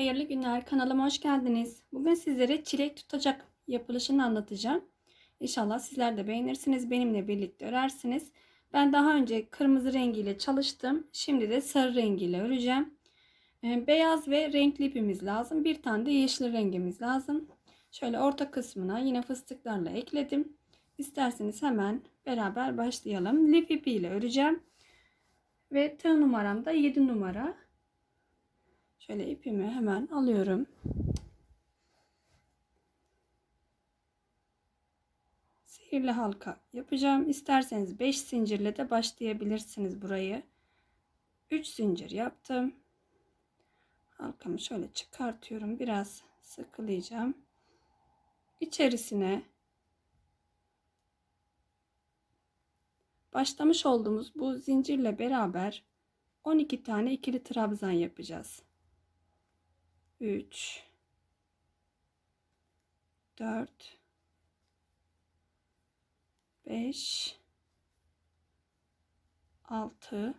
Hayırlı günler. Kanalıma hoş geldiniz. Bugün sizlere çilek tutacak yapılışını anlatacağım. İnşallah sizler de beğenirsiniz. Benimle birlikte örersiniz. Ben daha önce kırmızı rengiyle çalıştım. Şimdi de sarı rengiyle öreceğim. Ee, Beyaz ve renkli ipimiz lazım. Bir tane de yeşil rengimiz lazım. Şöyle orta kısmına yine fıstıklarla ekledim. İsterseniz hemen beraber başlayalım. Lif ipiyle öreceğim. Ve tığ numaram da 7 numara. Şöyle ipimi hemen alıyorum. Sihirli halka yapacağım. İsterseniz 5 zincirle de başlayabilirsiniz burayı. 3 zincir yaptım. Halkamı şöyle çıkartıyorum. Biraz sıkılayacağım. İçerisine başlamış olduğumuz bu zincirle beraber 12 tane ikili trabzan yapacağız. 3 4 5 6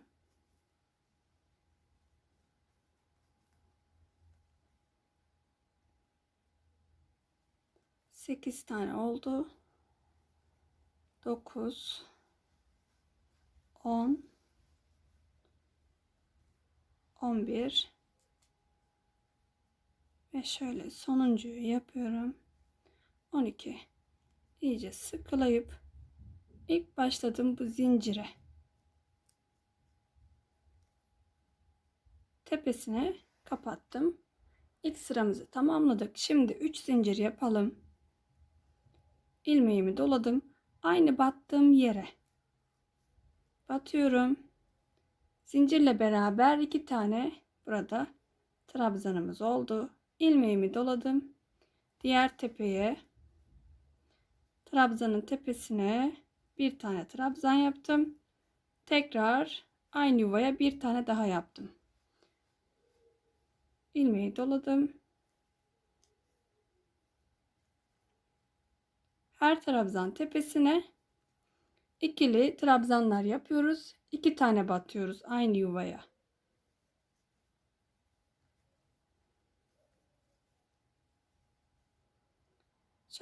8 tane oldu. 9 10 11 ve şöyle sonuncuyu yapıyorum. 12 iyice sıkılayıp ilk başladım bu zincire. Tepesine kapattım. İlk sıramızı tamamladık. Şimdi 3 zincir yapalım. İlmeğimi doladım. Aynı battığım yere batıyorum. Zincirle beraber iki tane burada trabzanımız oldu ilmeğimi doladım diğer tepeye trabzanın tepesine bir tane trabzan yaptım tekrar aynı yuvaya bir tane daha yaptım ilmeği doladım her trabzan tepesine ikili trabzanlar yapıyoruz. İki tane batıyoruz aynı yuvaya.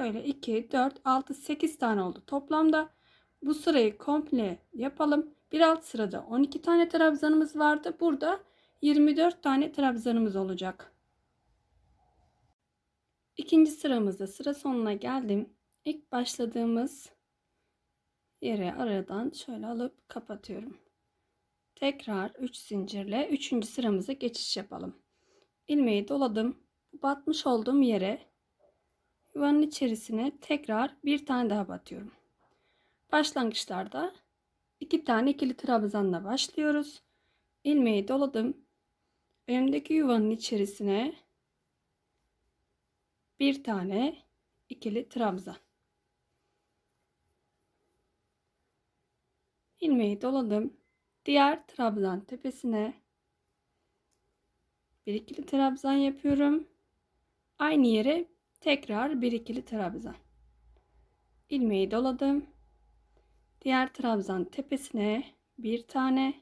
Şöyle 2, 4, 6, 8 tane oldu. Toplamda bu sırayı komple yapalım. Bir alt sırada 12 tane trabzanımız vardı. Burada 24 tane trabzanımız olacak. İkinci sıramızda sıra sonuna geldim. İlk başladığımız yere aradan şöyle alıp kapatıyorum. Tekrar 3 zincirle 3. sıramıza geçiş yapalım. İlmeği doladım. Batmış olduğum yere yuvanın içerisine tekrar bir tane daha batıyorum. Başlangıçlarda iki tane ikili trabzanla başlıyoruz. İlmeği doladım. Önümdeki yuvanın içerisine bir tane ikili trabzan. ilmeği doladım. Diğer trabzan tepesine bir ikili trabzan yapıyorum. Aynı yere tekrar bir ikili trabzan. ilmeği doladım. Diğer trabzan tepesine bir tane.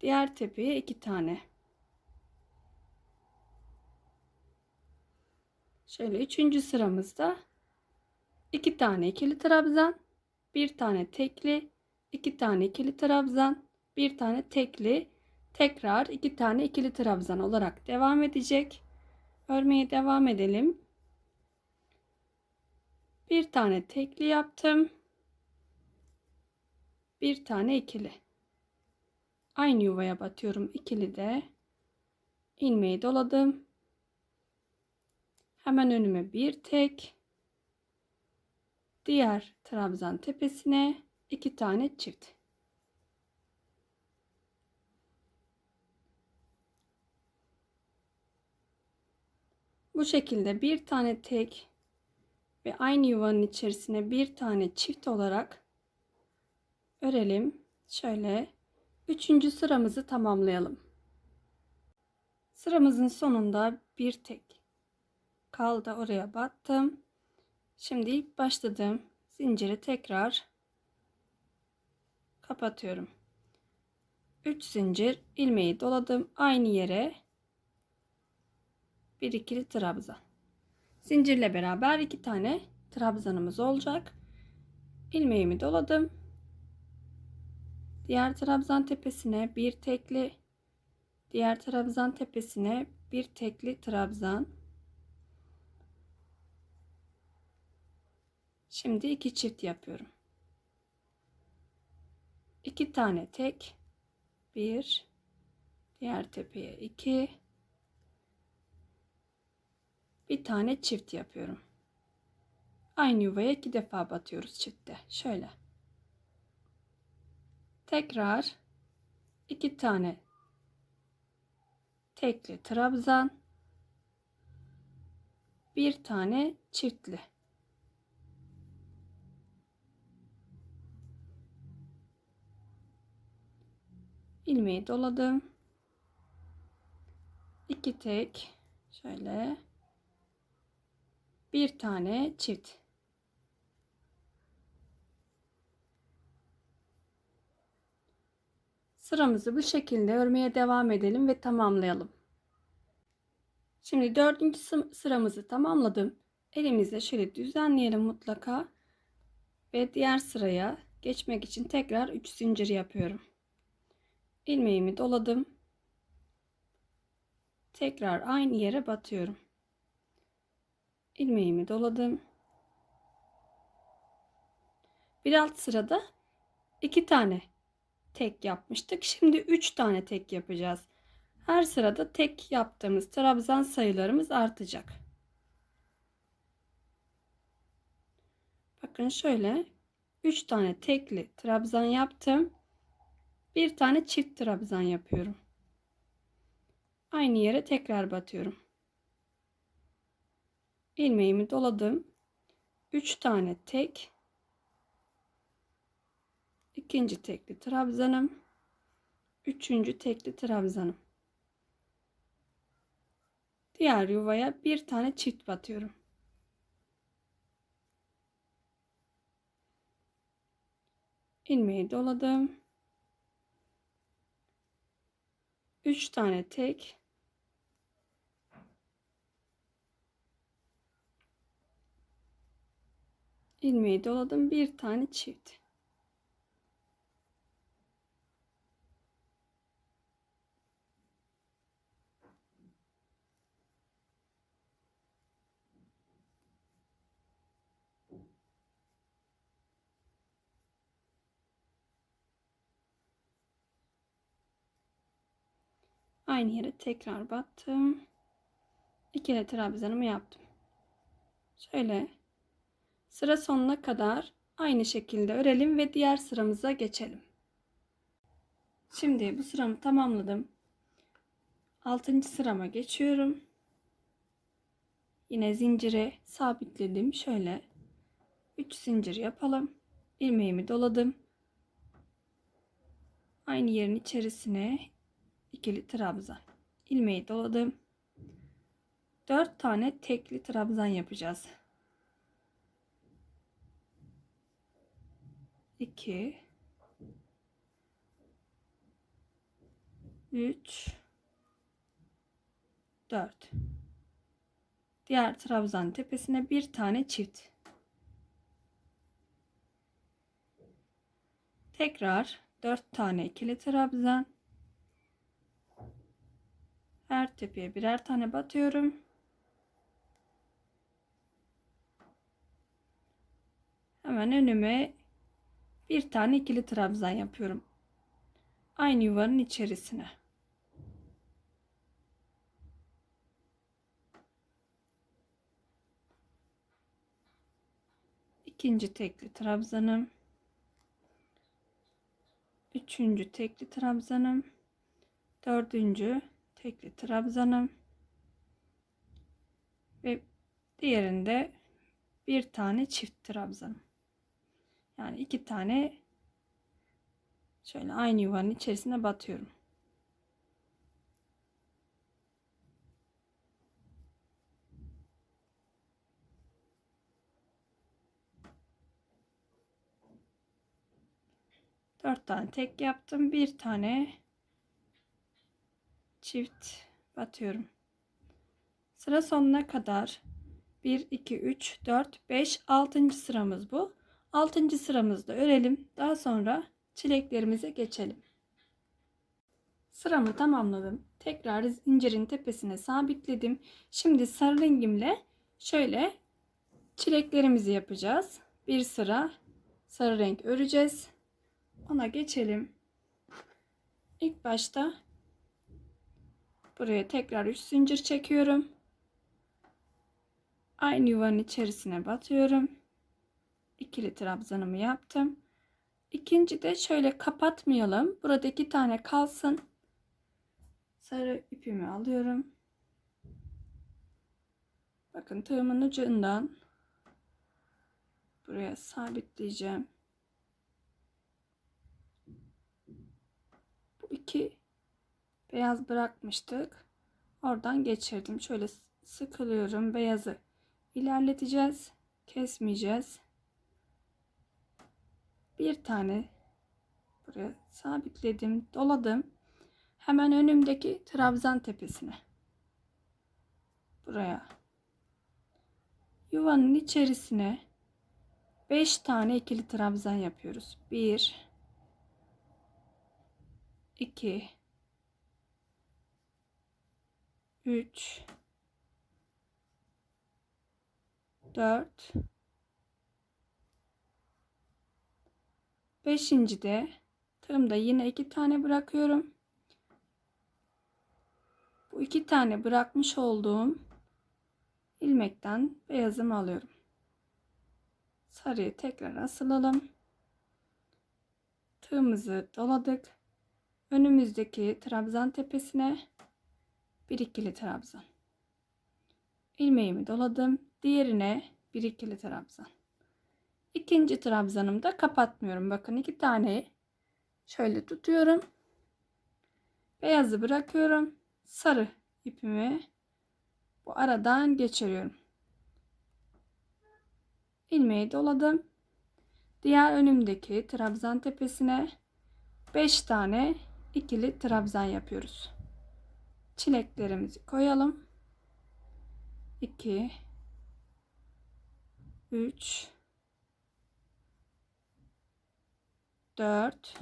Diğer tepeye iki tane. Şöyle üçüncü sıramızda iki tane ikili trabzan bir tane tekli, iki tane ikili trabzan, bir tane tekli, tekrar iki tane ikili trabzan olarak devam edecek. Örmeye devam edelim. Bir tane tekli yaptım. Bir tane ikili. Aynı yuvaya batıyorum ikili de. ilmeği doladım. Hemen önüme bir tek diğer trabzan tepesine iki tane çift. Bu şekilde bir tane tek ve aynı yuvanın içerisine bir tane çift olarak örelim. Şöyle üçüncü sıramızı tamamlayalım. Sıramızın sonunda bir tek kaldı oraya battım. Şimdi ilk başladığım zinciri tekrar kapatıyorum. 3 zincir ilmeği doladım. Aynı yere Bir ikili trabzan. Zincirle beraber iki tane trabzanımız olacak. İlmeğimi doladım. Diğer trabzan tepesine bir tekli, diğer trabzan tepesine bir tekli trabzan. Şimdi iki çift yapıyorum. İki tane tek, bir, diğer tepeye iki, bir tane çift yapıyorum. Aynı yuvaya iki defa batıyoruz çifte. Şöyle. Tekrar iki tane tekli trabzan, bir tane çiftli. ilmeği doladım. iki tek şöyle bir tane çift. Sıramızı bu şekilde örmeye devam edelim ve tamamlayalım. Şimdi dördüncü sıramızı tamamladım. Elimizle şöyle düzenleyelim mutlaka. Ve diğer sıraya geçmek için tekrar 3 zincir yapıyorum. İlmeğimi doladım. Tekrar aynı yere batıyorum. İlmeğimi doladım. Bir alt sırada iki tane tek yapmıştık. Şimdi üç tane tek yapacağız. Her sırada tek yaptığımız trabzan sayılarımız artacak. Bakın şöyle 3 tane tekli trabzan yaptım. Bir tane çift trabzan yapıyorum. Aynı yere tekrar batıyorum. Ilmeğimi doladım. 3 tane tek. ikinci tekli trabzanım. Üçüncü tekli trabzanım. Diğer yuvaya bir tane çift batıyorum. ilmeği doladım. 3 tane tek ilmeği doladım bir tane çift aynı yere tekrar battım. İkili trabzanımı yaptım. Şöyle sıra sonuna kadar aynı şekilde örelim ve diğer sıramıza geçelim. Şimdi bu sıramı tamamladım. 6. sırama geçiyorum. Yine zincire sabitledim. Şöyle 3 zincir yapalım. ilmeğimi doladım. Aynı yerin içerisine ikili trabzan. ilmeği doladım. 4 tane tekli trabzan yapacağız. 2 3 4 Diğer trabzan tepesine bir tane çift. Tekrar 4 tane ikili trabzan her tepeye birer tane batıyorum. Hemen önüme bir tane ikili trabzan yapıyorum. Aynı yuvanın içerisine. İkinci tekli trabzanım. Üçüncü tekli trabzanım. Dördüncü tekli trabzanım ve diğerinde bir tane çift trabzanım. Yani iki tane şöyle aynı yuvanın içerisine batıyorum. Dört tane tek yaptım. Bir tane çift batıyorum. Sıra sonuna kadar 1, 2, 3, 4, 5, 6. sıramız bu. 6. sıramızda örelim. Daha sonra çileklerimize geçelim. Sıramı tamamladım. Tekrar zincirin tepesine sabitledim. Şimdi sarı rengimle şöyle çileklerimizi yapacağız. Bir sıra sarı renk öreceğiz. Ona geçelim. İlk başta buraya tekrar 3 zincir çekiyorum. Aynı yuvanın içerisine batıyorum. İkili trabzanımı yaptım. İkinci de şöyle kapatmayalım. Burada iki tane kalsın. Sarı ipimi alıyorum. Bakın tığımın ucundan buraya sabitleyeceğim. Bu iki beyaz bırakmıştık. Oradan geçirdim. Şöyle sıkılıyorum. Beyazı ilerleteceğiz. Kesmeyeceğiz. Bir tane buraya sabitledim. Doladım. Hemen önümdeki trabzan tepesine. Buraya. Yuvanın içerisine 5 tane ikili trabzan yapıyoruz. 1 2 3 4 Beşinci de tığımda yine iki tane bırakıyorum. Bu iki tane bırakmış olduğum ilmekten beyazımı alıyorum. Sarıyı tekrar asılalım. Tığımızı doladık. Önümüzdeki trabzan tepesine bir ikili trabzan. İlmeğimi doladım. Diğerine bir ikili trabzan. İkinci trabzanımda kapatmıyorum. Bakın iki tane şöyle tutuyorum. Beyazı bırakıyorum. Sarı ipimi bu aradan geçiriyorum. İlmeği doladım. Diğer önümdeki trabzan tepesine 5 tane ikili trabzan yapıyoruz. Çileklerimizi koyalım. 2 3 4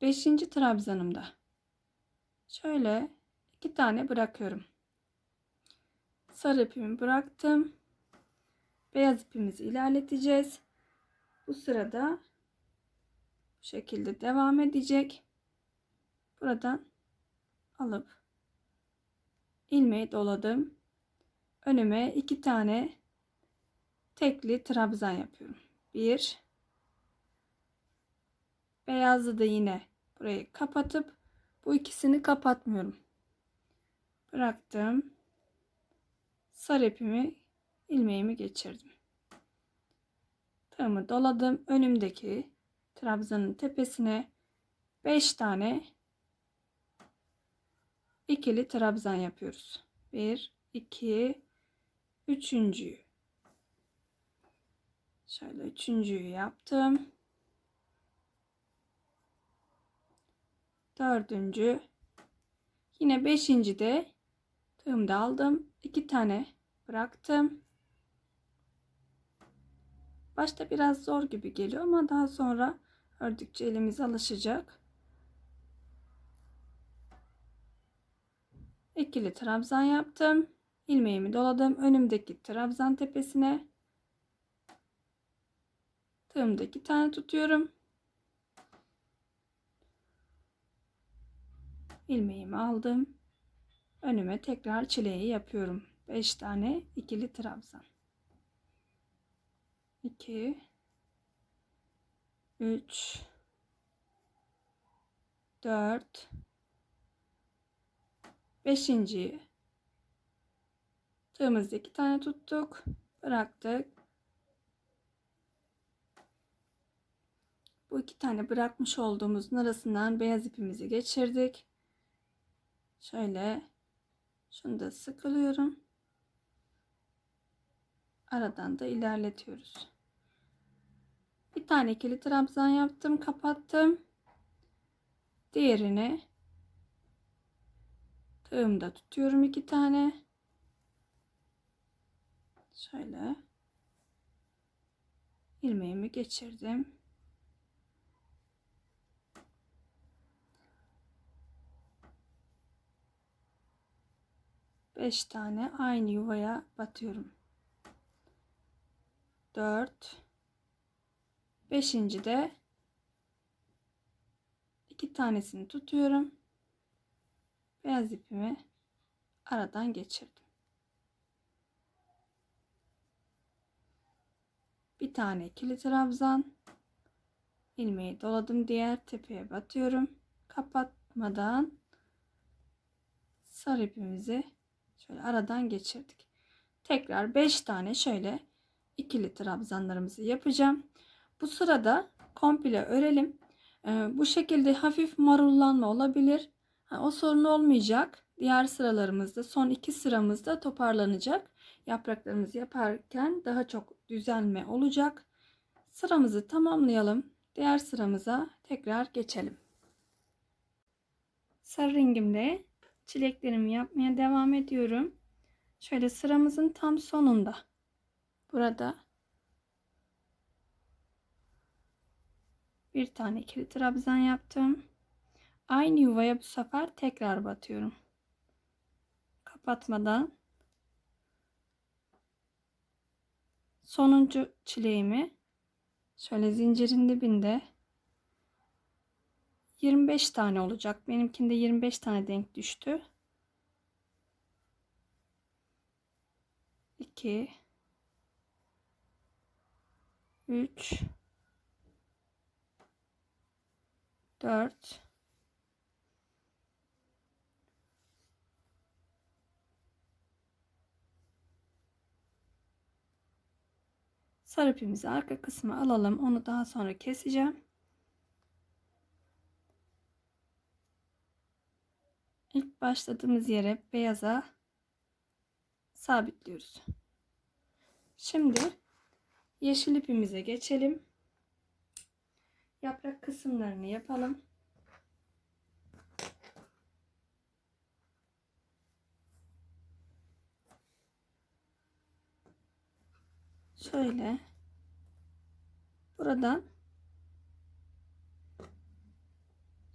5. trabzanımda şöyle iki tane bırakıyorum. Sarı ipimi bıraktım. Beyaz ipimizi ilerleteceğiz. Bu sırada bu şekilde devam edecek. Buradan alıp ilmeği doladım. Önüme iki tane tekli trabzan yapıyorum. Bir beyazı da yine burayı kapatıp bu ikisini kapatmıyorum. Bıraktım. Sarı ipimi ilmeğimi geçirdim. Tığımı doladım. Önümdeki trabzanın tepesine 5 tane ikili trabzan yapıyoruz. 1 2 üçüncüyü şöyle üçüncüyü yaptım. Dördüncü yine beşinci de tığımda aldım. iki tane bıraktım. Başta biraz zor gibi geliyor ama daha sonra ördükçe elimiz alışacak. İkili trabzan yaptım. ilmeğimi doladım. Önümdeki trabzan tepesine tığımda iki tane tutuyorum. İlmeğimi aldım. Önüme tekrar çileği yapıyorum. 5 tane ikili trabzan. 2 3 4 5. Tığımızda iki tane tuttuk. Bıraktık. Bu iki tane bırakmış olduğumuzun arasından beyaz ipimizi geçirdik. Şöyle şunu da sıkılıyorum. Aradan da ilerletiyoruz. Bir tane ikili trabzan yaptım, kapattım. Diğerini Tığımda tutuyorum iki tane. Şöyle. ilmeğimi geçirdim. Beş tane aynı yuvaya batıyorum. Dört. Beşinci de iki tanesini tutuyorum. Beyaz ipimi aradan geçirdim. Bir tane ikili trabzan ilmeği doladım diğer tepeye batıyorum kapatmadan sarı ipimizi şöyle aradan geçirdik tekrar 5 tane şöyle ikili trabzanlarımızı yapacağım bu sırada komple örelim ee, bu şekilde hafif marullanma olabilir ha, o sorun olmayacak diğer sıralarımızda son iki sıramızda toparlanacak yapraklarımızı yaparken daha çok düzelme olacak. Sıramızı tamamlayalım. Diğer sıramıza tekrar geçelim. Sarı rengimde çileklerimi yapmaya devam ediyorum. Şöyle sıramızın tam sonunda. Burada bir tane ikili trabzan yaptım. Aynı yuvaya bu sefer tekrar batıyorum. Kapatmadan sonuncu çileğimi şöyle zincirin dibinde 25 tane olacak. Benimkinde 25 tane denk düştü. 2 3 4 Sarı ipimizi arka kısmı alalım. Onu daha sonra keseceğim. İlk başladığımız yere beyaza sabitliyoruz. Şimdi yeşil ipimize geçelim. Yaprak kısımlarını yapalım. Şöyle buradan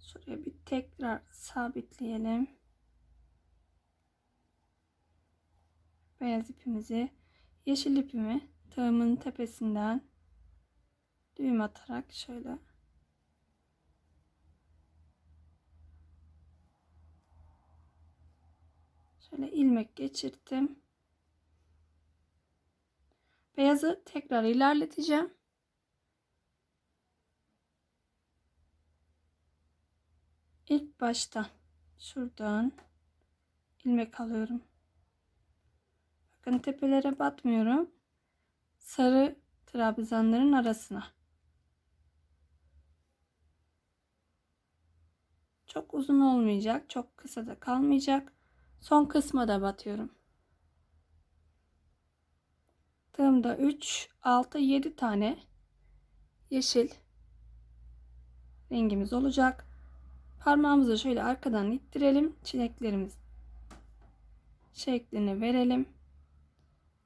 şuraya bir tekrar sabitleyelim. Beyaz ipimizi yeşil ipimi tığımın tepesinden düğüm atarak şöyle şöyle ilmek geçirdim. Beyazı tekrar ilerleteceğim. İlk başta şuradan ilmek alıyorum. Bakın tepelere batmıyorum. Sarı trabzanların arasına. Çok uzun olmayacak, çok kısa da kalmayacak. Son kısma da batıyorum. Tığımda 3, 6, 7 tane yeşil rengimiz olacak. Parmağımızı şöyle arkadan ittirelim. Çileklerimiz şeklini verelim.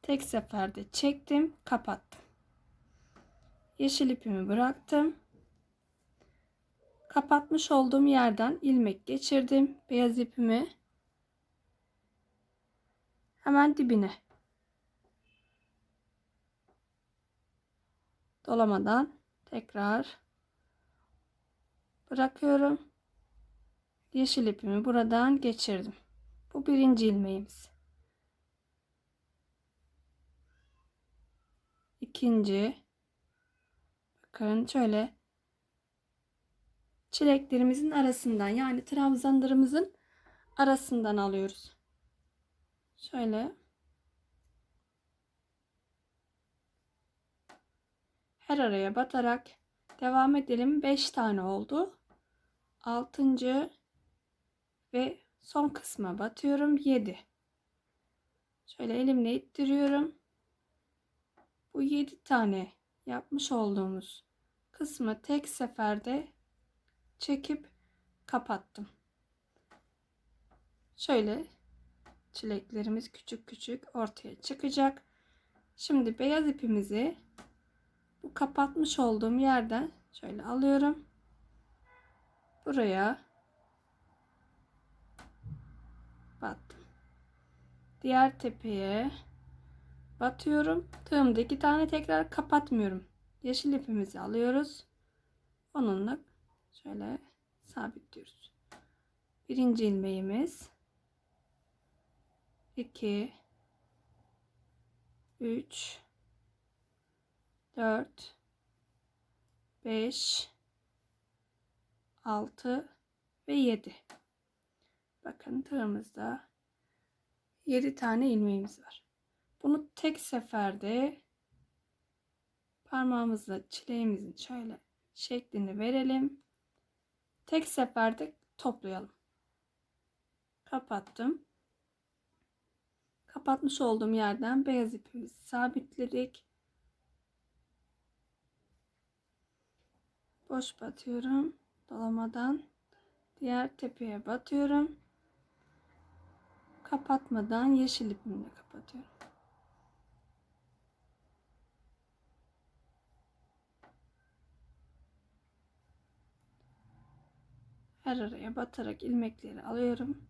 Tek seferde çektim, kapattım. Yeşil ipimi bıraktım. Kapatmış olduğum yerden ilmek geçirdim. Beyaz ipimi hemen dibine dolamadan tekrar bırakıyorum. Yeşil ipimi buradan geçirdim. Bu birinci ilmeğimiz. İkinci bakın şöyle çileklerimizin arasından yani trabzanlarımızın arasından alıyoruz. Şöyle her araya batarak devam edelim. 5 tane oldu. 6. ve son kısma batıyorum. 7. Şöyle elimle ittiriyorum. Bu 7 tane yapmış olduğumuz kısmı tek seferde çekip kapattım. Şöyle çileklerimiz küçük küçük ortaya çıkacak. Şimdi beyaz ipimizi bu kapatmış olduğum yerden şöyle alıyorum. Buraya battım. Diğer tepeye batıyorum. Tığımda iki tane tekrar kapatmıyorum. Yeşil ipimizi alıyoruz. Onunla şöyle sabitliyoruz. Birinci ilmeğimiz 2 3 4 5 6 ve 7 bakın tığımızda 7 tane ilmeğimiz var bunu tek seferde parmağımızla çileğimizin şöyle şeklini verelim tek seferde toplayalım kapattım kapatmış olduğum yerden beyaz ipimizi sabitledik. Boş batıyorum. Dolamadan diğer tepeye batıyorum. Kapatmadan yeşil ipimle kapatıyorum. Her araya batarak ilmekleri alıyorum.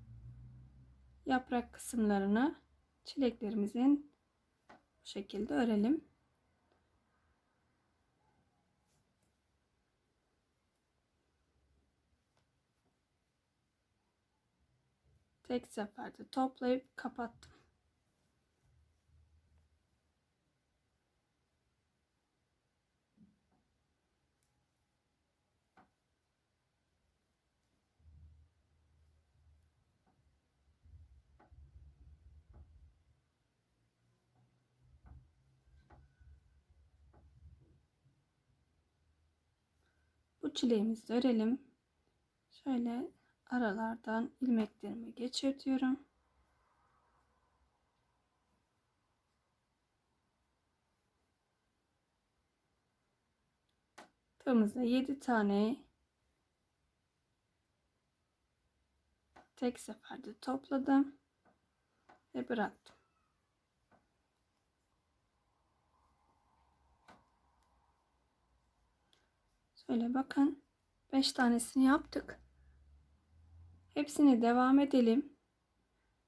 Yaprak kısımlarını çileklerimizin bu şekilde örelim. Tek seferde toplayıp kapattım. Çileğimizi örelim. Şöyle aralardan ilmeklerimi geçirtiyorum. Tığımızda 7 tane tek seferde topladım ve bıraktım. Şöyle bakın 5 tanesini yaptık. Hepsini devam edelim.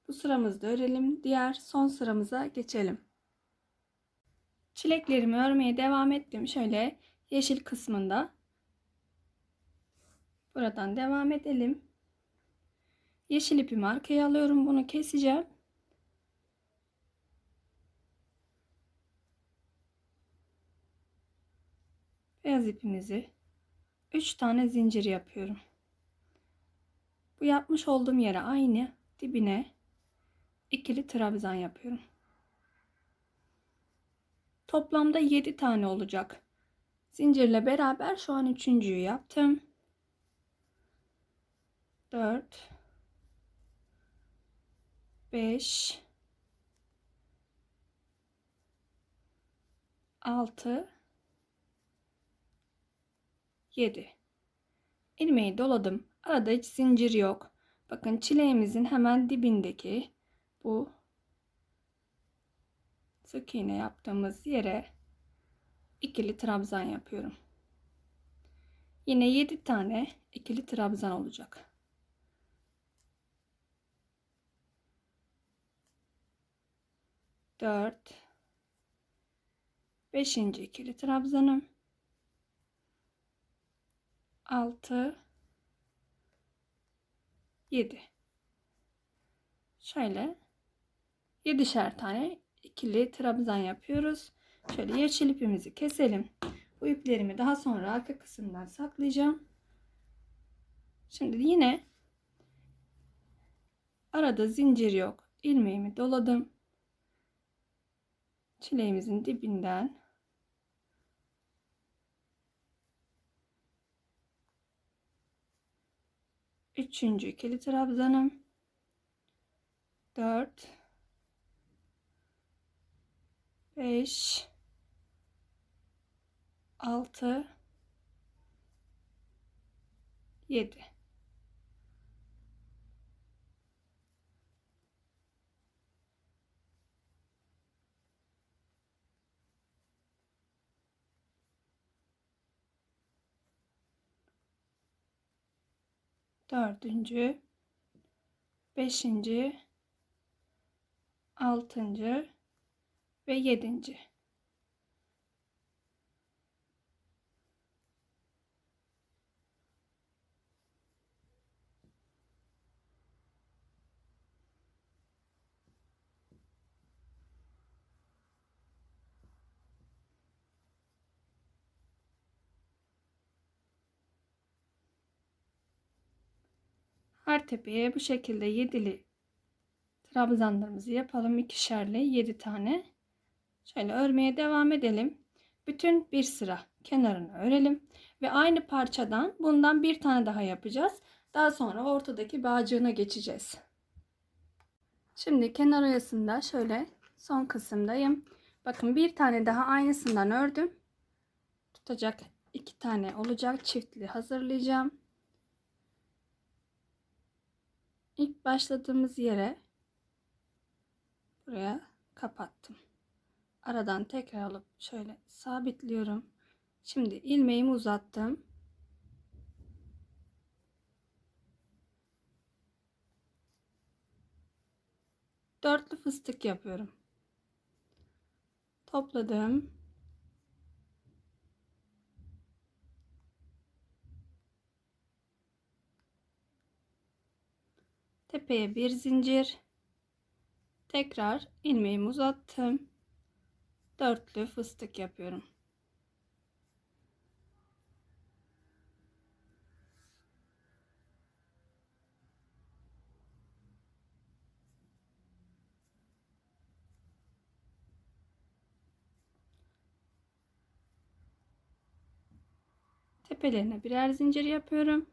Bu sıramızda örelim. Diğer son sıramıza geçelim. Çileklerimi örmeye devam ettim. Şöyle yeşil kısmında. Buradan devam edelim. Yeşil ipimi arkaya alıyorum. Bunu keseceğim. Beyaz ipimizi 3 tane zincir yapıyorum. Bu yapmış olduğum yere aynı dibine ikili trabzan yapıyorum. Toplamda 7 tane olacak. Zincirle beraber şu an üçüncüyü yaptım. 4 5 6 7 ilmeği doladım. Arada hiç zincir yok. Bakın çileğimizin hemen dibindeki bu sık iğne yaptığımız yere ikili trabzan yapıyorum. Yine 7 tane ikili trabzan olacak. Dört, beşinci ikili trabzanım, altı, 7. Şöyle 7'şer tane ikili trabzan yapıyoruz. Şöyle yeşil ipimizi keselim. Bu iplerimi daha sonra arka kısımdan saklayacağım. Şimdi yine arada zincir yok. ilmeğimi doladım. Çileğimizin dibinden Üçüncü ikili trabzanım. Dört. Beş. Altı. Yedi. Dördüncü, beşinci, altıncı. Ve yedinci. Her tepeye bu şekilde yedili trabzanlarımızı yapalım. ikişerli 7 tane. Şöyle örmeye devam edelim. Bütün bir sıra kenarını örelim. Ve aynı parçadan bundan bir tane daha yapacağız. Daha sonra ortadaki bağcığına geçeceğiz. Şimdi kenar oyasında şöyle son kısımdayım. Bakın bir tane daha aynısından ördüm. Tutacak iki tane olacak. Çiftli hazırlayacağım. İlk başladığımız yere buraya kapattım. Aradan tekrar alıp şöyle sabitliyorum. Şimdi ilmeğimi uzattım. Dörtlü fıstık yapıyorum. Topladım. Tepeye bir zincir. Tekrar ilmeğimi uzattım. Dörtlü fıstık yapıyorum. Tepelerine birer zincir yapıyorum.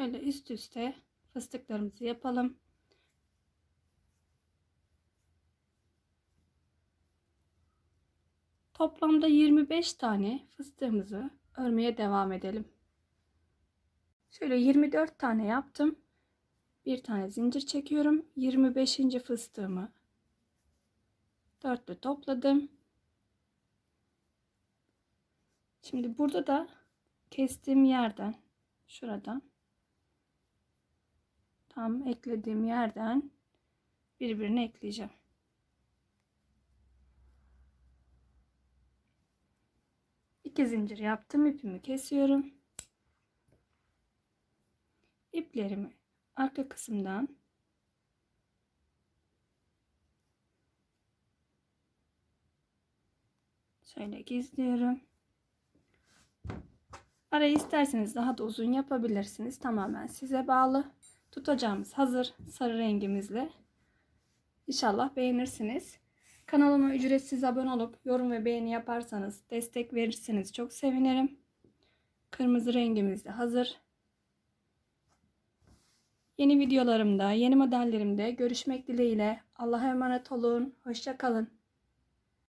Şöyle üst üste fıstıklarımızı yapalım. Toplamda 25 tane fıstığımızı örmeye devam edelim. Şöyle 24 tane yaptım. Bir tane zincir çekiyorum. 25. fıstığımı dörtlü topladım. Şimdi burada da kestiğim yerden şuradan tam eklediğim yerden birbirine ekleyeceğim. İki zincir yaptım. ipimi kesiyorum. İplerimi arka kısımdan şöyle gizliyorum. Arayı isterseniz daha da uzun yapabilirsiniz. Tamamen size bağlı. Tutacağımız hazır sarı rengimizle. İnşallah beğenirsiniz. Kanalıma ücretsiz abone olup yorum ve beğeni yaparsanız destek verirseniz çok sevinirim. Kırmızı rengimiz de hazır. Yeni videolarımda, yeni modellerimde görüşmek dileğiyle. Allah'a emanet olun. Hoşçakalın.